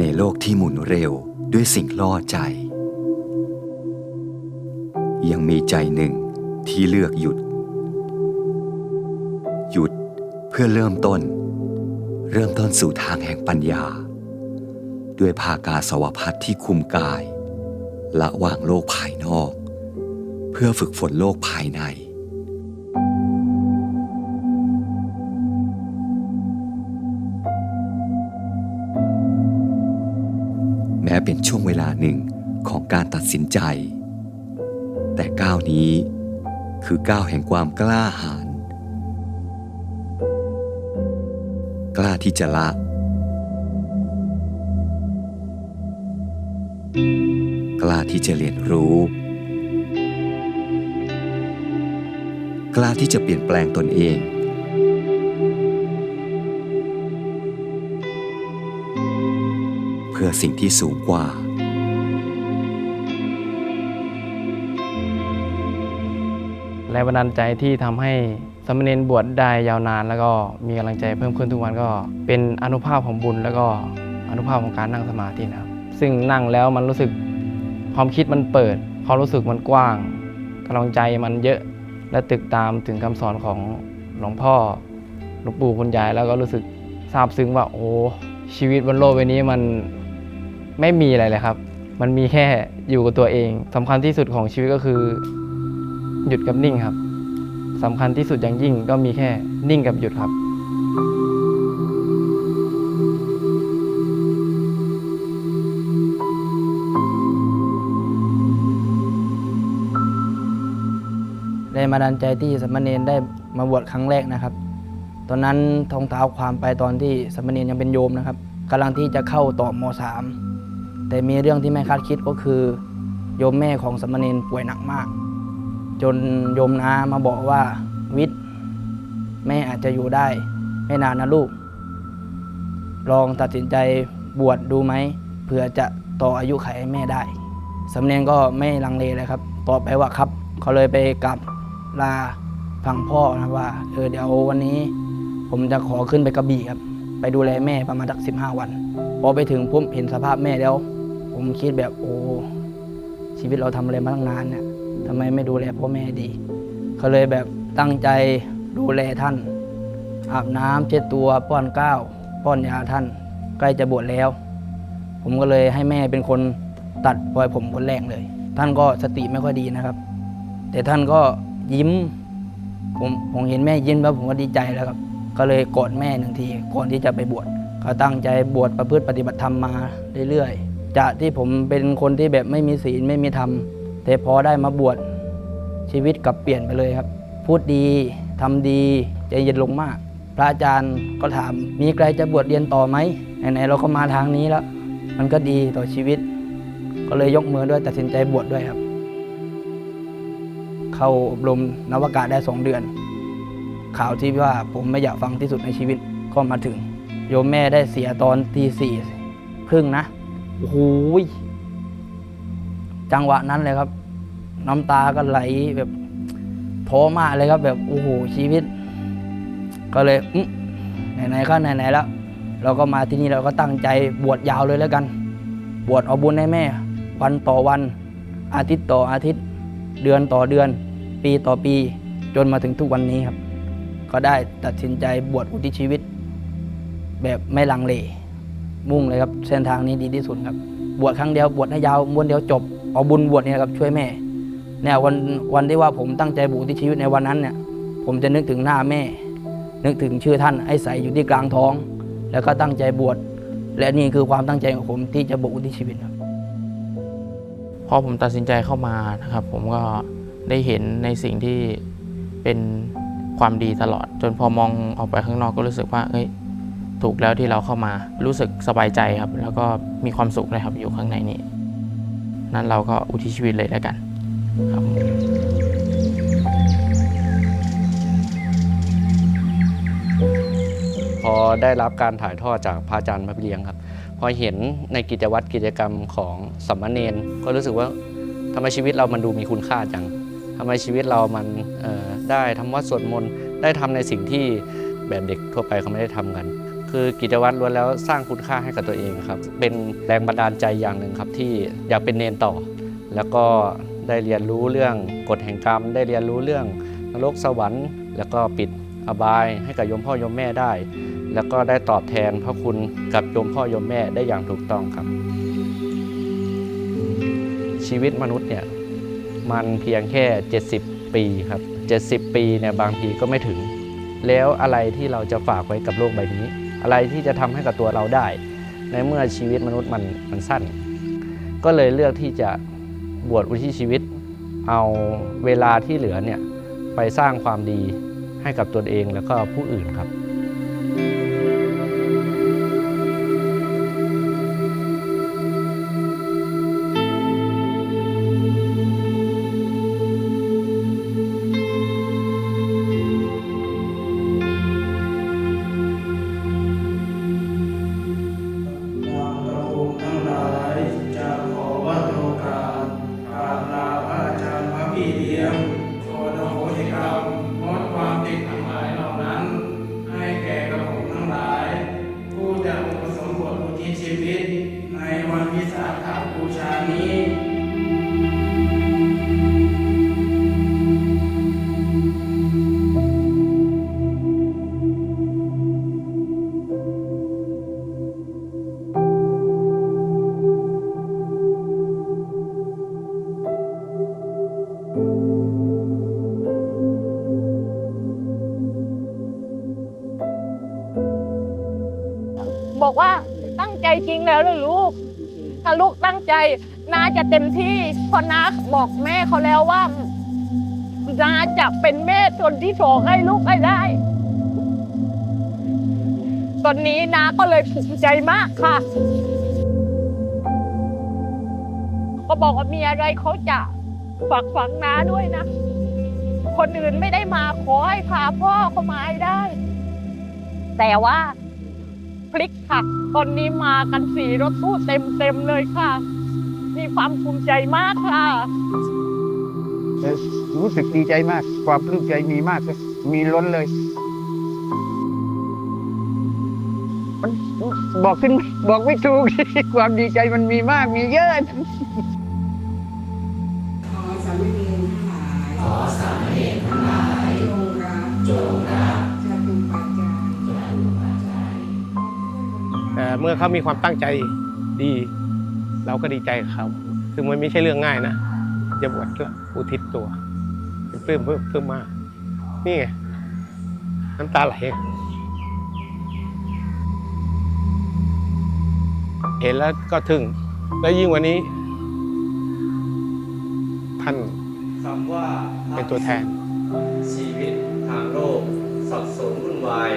ในโลกที่หมุนเร็วด้วยสิ่งล่อใจ ยังมีใจหนึ่งที่เลือกหยุด หยุดเพื่อเริ่มต้น เริ่มต้นสู่ทางแห่งปัญญา ด้วยภากาสวพัฒน์ที่คุมกาย ละวางโลกภายนอก เพื่อฝึกฝนโลกภายใน การตัดสินใจ แต่ก้าวนี้คือก้าวแห่งความกล้าหาญกล้าที่จะละ กล้าที่จะเรียนรู้ กล้าที่จะเปลี่ยนแปลงตนเอง เพื่อสิ่งที่สูงกว่า รงบันดาลใจที่ทำให้สามเณรบวชได้ยาวนาน แล้วก็มีกำลังใจเพิ่มขึ้นทุกวันก็เป็นอนุภาพของบุญ แล้วก็อนุภาพของการนั่งสมาธินะครับ ซึ่งนั่งแล้วมันรู้สึกความคิดมันเปิด ความรู้สึกมันกว้างกำลังใจมันเยอะและตึกตามถึงคำสอนของหลวงพ่อหลวงปู่คุณยายแล้วก็รู้สึกซาบซึ้งว่าโอ้ชีวิตบนโลกใบนี้มันไม่มีอะไรเลยครับ มันมีแค่อยู่กับตัวเองสำคัญที่สุดของชีวิตก็คือ หยุดกับนิ่งครับสำคัญที่สุดอย่างยิ่งก็มีแค่นิ่งกับหยุดครับ แรงบันดาลใจที่สามเณรได้มาบวชครั้งแรกนะครับ ตอนนั้นทองเท้าความไปตอนที่สามเณรยังเป็นโยมนะครับกำลังที่จะเข้าต่อมสามแต่มีเรื่องที่ไม่คาดคิดก็คือ โยมแม่ของสามเณรป่วยหนักมาก จนโยมน้ามาบอกว่าวิทย์แม่อาจจะอยู่ได้ ไม่นานนะลูก ลองตัดสินใจบวชดูไหมเผื่อจะต่ออายุไขให้แม่ได้สำเนียงก็ไม่ลังเลเลยครับตอบไปว่าครับเขาเลยไปกลับลาฟังพ่อนะว่าเออเดี๋ยววันนี้ ผมจะขอขึ้นไปกระบี่ครับ ไปดูแลแม่ประมาณสักสิบห้าวันพอไปถึงผมเห็นสภาพแม่แล้ว ผมคิดแบบโอ้ชีวิตเราทำอะไรมาตั้งนานเนี่ย ทำไมไม่ดูแลพ่อแม่ดีเขาเลยแบบตั้งใจดูแลท่าน อาบน้ำเช็ดตัวป้อนข้าวป้อนยาท่าน ใกล้จะบวชแล้ว ผมก็เลยให้แม่เป็นคนตัดปล่อยผมคนแรกเลย ท่านก็สติไม่ค่อยดีนะครับ แต่ท่านก็ยิ้ม ผมผมเห็นแม่ยิ้มแล้วผมก็ดีใจแล้วครับ ก็เลยกอดแม่หนึ่งทีก่อนที่จะไปบวชก็ตั้งใจบวชประพฤติปฏิบัติธรรมมาเรื่อยๆจากที่ผมเป็นคนที่แบบไม่มีศีลไม่มีธรรม แต่พอได้มาบวชชีวิตกลับเปลี่ยนไปเลยครับ พูดดีทำดีใจเย็นลงมาก พระอาจารย์ก็ถาม มีใครจะบวชเรียนต่อไหมไหนๆเราก็มาทางนี้แล้ว มันก็ดีต่อชีวิต ก็เลยยกมือด้วยตัดสินใจบวชด้วยครับ เข้าอบรมนวากาศได้สองเดือน ข่าวที่ว่าผมไม่อยากฟังที่สุดในชีวิตก็มาถึง โยมแม่ได้เสียตอนตีสี่ครึ่งนะโอ้โหยจังหวะนั้นเลยครับ น้ำตาก็ไหลแบบท้อมากเลยครับแบบโอ้โหชีวิต ก็เลยอื้อไหนๆก็ไหนๆแล้ว เราก็มาที่นี่เราก็ตั้งใจบวชยาวเลยแล้วกัน บวชเอาบุญให้แม่ วันต่อวัน อาทิตย์ต่ออาทิตย์ เดือนต่อเดือน ปีต่อปี จนมาถึงทุกวันนี้ครับ ก็ได้ตัดสินใจบวชอุทิศชีวิต แบบไม่ลังเล มุ่งเลยครับ เส้นทางนี้ดีที่สุดครับ บวชครั้งเดียวบวชให้ยาวม้วนเดียวจบเอาบุญบวชเนี่ยครับช่วยแม่ เนี่ยวันวันที่ว่าผมตั้งใจบวชอุที่ชีวิตในวันนั้นเนี่ยผมจะนึกถึงหน้าแม่ นึกถึงชื่อท่านไอ้ใสอยู่ที่กลางท้อง แล้วก็ตั้งใจบวชและนี่คือความตั้งใจของผมที่จะบวชอุทิศชีวิตครับพอผมตัดสินใจเข้ามานะครับ ผมก็ได้เห็นในสิ่งที่เป็นความดีตลอด จนพอมองออกไปข้างนอกก็รู้สึกว่าเอ้ยถูกแล้วที่เราเข้ามารู้สึกสบายใจครับ แล้วก็มีความสุขเลยครับอยู่ข้างในนี้ นั้นเราก็อุทิศชีวิตเลยแล้วกัน ครับพอได้รับการถ่ายทอดจากพระอาจารย์พระพิเลียงครับ พอเห็นในกิจวัตรกิจกรรมของสัมมาเนนก็รู้สึกว่าทำไมชีวิตเรามันดูมีคุณค่าจังทำไมชีวิตเรามันได้ทำวัดสวดมนต์ได้ทำในสิ่งที่แบบเด็กทั่วไปเขาไม่ได้ทำกัน คือกิจวัตรล้วนแล้วสร้างคุณค่าให้กับตัวเองครับ เป็นแรงบันดาลใจอย่างหนึ่งครับที่อยากเป็นเนนต่อ แล้วก็ ได้เรียนรู้เรื่องกฎแห่งกรรม ได้เรียนรู้เรื่องนรกสวรรค์ แล้วก็ปิดอบายให้กับโยมพ่อโยมแม่ได้ แล้วก็ได้ตอบแทนพระคุณกับโยมพ่อโยมแม่ได้อย่างถูกต้องครับ ชีวิตมนุษย์เนี่ยมันเพียงแค่ 70 ปีครับ 70 ปีเนี่ยบางทีก็ไม่ถึง แล้วอะไรที่เราจะฝากไว้กับโลกใบนี้ อะไรที่จะทำให้กับตัวเราได้ ในเมื่อชีวิตมนุษย์มันมันสั้น ก็เลยเลือกที่จะ บวชอุทิศชีวิต เอาเวลาที่เหลือเนี่ยไปสร้างความดีให้กับตนเองแล้วก็ผู้อื่นครับ งแล้วเลยลูก ถ้าลูกตั้งใจน้าจะเต็มที่เพราะนาบอกแม่เขาแล้วว่าน้าจะเป็นแม่คนที่สองให้ลูกให้ได้ ตอนนี้น้าก็เลยภูมิใจมากค่ะ ก็บอกว่ามีอะไรเขาจะฝากฝังน้าด้วยนะ คนอื่นไม่ได้มาขอให้พาพ่อเขามาให้ได้ แต่ว่า พลิกค่ะตอนนี้มากันสี่รถตู้เต็มเต็มเลยค่ะ มีความภูมิใจมากค่ะ รู้สึกดีใจมาก ความปลื้มใจมีมากเลยมีล้นเลยมันบอกขึ้นบอกไม่ถูกความดีใจมันมีมากมีเยอะ เมื่อเขามีความตั้งใจดี เราก็ดีใจกับเขาคือมันไม่ใช่เรื่องง่ายนะจะบวชแล้วอุทิศตัวเป็นปลื้มเพิ่มเพิ่มมาก นี่ไงน้ำตาไหลเห็นแล้วก็ทึ่งแล้วยิ่งวันนี้ ท่านคำว่าเป็นตัวแทน ชีวิตทางโลกสับสนวุ่นวาย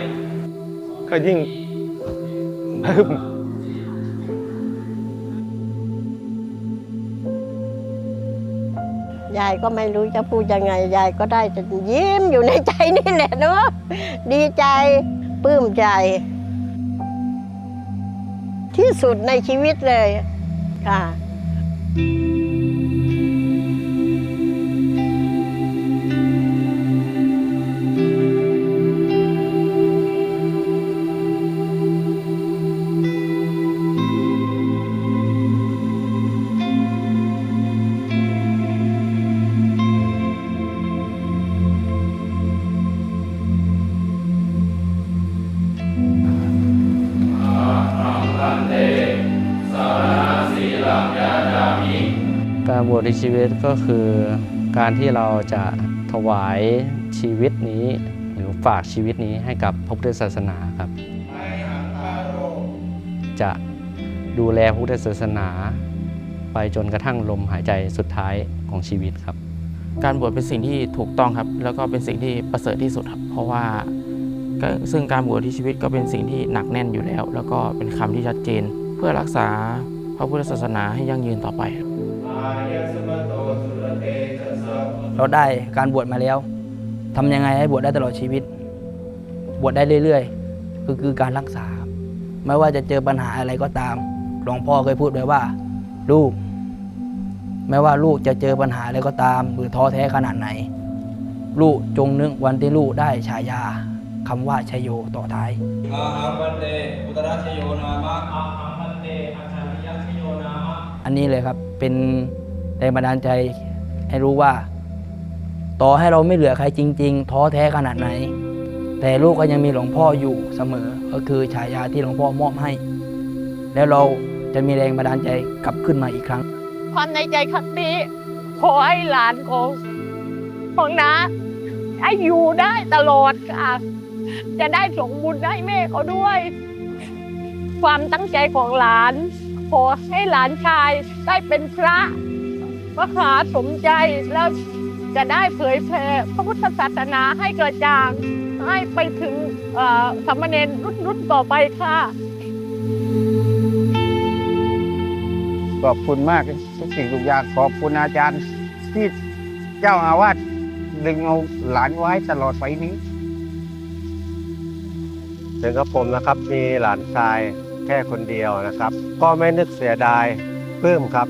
ก็ยิ่ง เพิ่มยายก็ไม่รู้จะพูดยังไง ยายก็ได้จะยิ้มอยู่ในใจนี่แหละเนาะดีใจปลื้มใจ ที่สุดในชีวิตเลยค่ะ ในชีวิตก็คือการที่เราจะถวายชีวิตนี้ หรือฝากชีวิตนี้ให้กับพระพุทธศาสนาครับ จะดูแลพุทธศาสนา ไปจนกระทั่งลมหายใจสุดท้ายของชีวิตครับ การบวชเป็นสิ่งที่ถูกต้องครับ แล้วก็เป็นสิ่งที่ประเสริฐที่สุดครับ เพราะว่าซึ่งการบวชที่ชีวิตก็เป็นสิ่งที่หนักแน่นอยู่แล้ว แล้วก็เป็นคำที่ชัดเจน เพื่อรักษาพระพุทธศาสนาให้ยั่งยืนต่อไป เราได้การบวชมาแล้วทำยังไงให้บวชได้ตลอดชีวิต บวชได้เรื่อยๆคือคือการรักษาครับไม่ว่าจะเจอปัญหาอะไรก็ตาม หลวงพ่อเคยพูดไว้ว่า ลูก ไม่ว่าลูกจะเจอปัญหาอะไรก็ตาม หรือท้อแท้ขนาดไหน ลูกจงนึกวันที่ลูกได้ฉายาคำว่าชัยโยต่อท้ายอาหังวันเตอุตระชโยนามะอัน อันนี้เลยครับเป็นแรงบันดาลใจให้รู้ว่า ต่อให้เราไม่เหลือใครจริง ๆ ท้อแท้ขนาดไหน แต่ลูกก็ยังมีหลวงพ่ออยู่เสมอ ก็คือฉายาที่หลวงพ่อมอบให้ แล้วเราจะมีแรงบันดาลใจกลับขึ้นมาอีกครั้ง ความในใจครั้งนี้ขอให้หลานของของน้าให้อยู่ได้ตลอดค่ะ จะได้ส่งบุญให้แม่เขาด้วย ความตั้งใจของหลาน ขอให้หลานชายได้เป็นพระมหาสมใจแล้วจะได้เผยแผ่พระพุทธศาสนาให้เกิดจางให้ไปถึงเอ่อสามเณรรุ่นรุ่นต่อไปค่ะ ขอบคุณมากทุกสิ่งทุกอย่างขอบคุณอาจารย์ที่เจ้าอาวาสดึงเอาหลานไว้ตลอดไปนี้ถึงกับผมนะครับมีหลานชาย แค่คนเดียวนะครับ ก็ไม่นึกเสียดายปลื้มครับ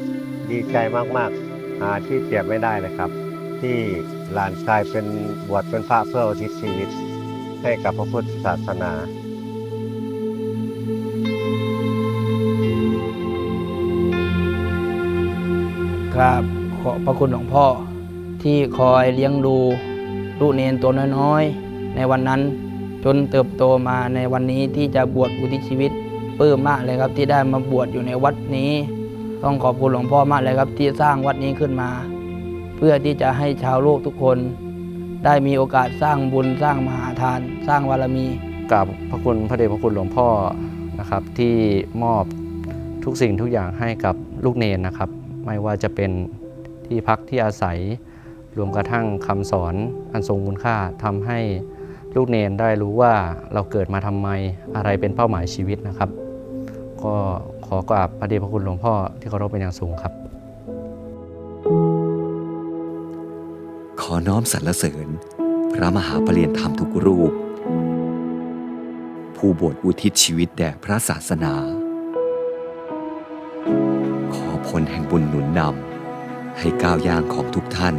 ดีใจมากๆหาที่เปรียบไม่ได้เลยครับ ที่หลานชายเป็นบวชเป็นพระเพื่ออุทิศชีวิต ให้กับพระพุทธศาสนาครับขอบพระคุณหลวงพ่อที่คอยเลี้ยงดูลูกเนนตัวน้อยๆ ในวันนั้นจนเติบโตมาในวันนี้ที่จะบวชอุทิศชีวิต ปลื้มมากเลยครับ ที่ได้มาบวชอยู่ในวัดนี้ ต้องขอบคุณหลวงพ่อมากเลยครับ ที่สร้างวัดนี้ขึ้นมา เพื่อที่จะให้ชาวโลกทุกคน ได้มีโอกาสสร้างบุญสร้างมหาทาน สร้างบารมีกราบพระคุณพระเดชพระคุณหลวงพ่อนะครับ ที่มอบทุกสิ่งทุกอย่างให้กับลูกเนนนะครับ ไม่ว่าจะเป็นที่พักที่อาศัยรวมกระทั่งคำสอนอันทรงคุณค่าทำให้ลูกเนนได้รู้ว่าเราเกิดมาทำไมอะไรเป็นเป้าหมายชีวิตนะครับ ก็ขอกราบพระเดชพระคุณหลวงพ่อที่เคารพเป็นอย่างสูงครับ ขอน้อมสรรเสริญ พระมหาปรริยนธรรมทุกรูป ผู้บวชอุทิศชีวิตแด่พระศาสนา ขอผลแห่งบุญหนุนนำให้ก้าวย่างของทุกท่าน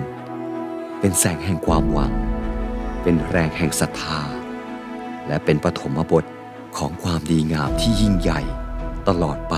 เป็นแสงแห่งความหวัง เป็นแรงแห่งศรัทธา และเป็นปฐมบทของความดีงามที่ยิ่งใหญ่ ตลอดไป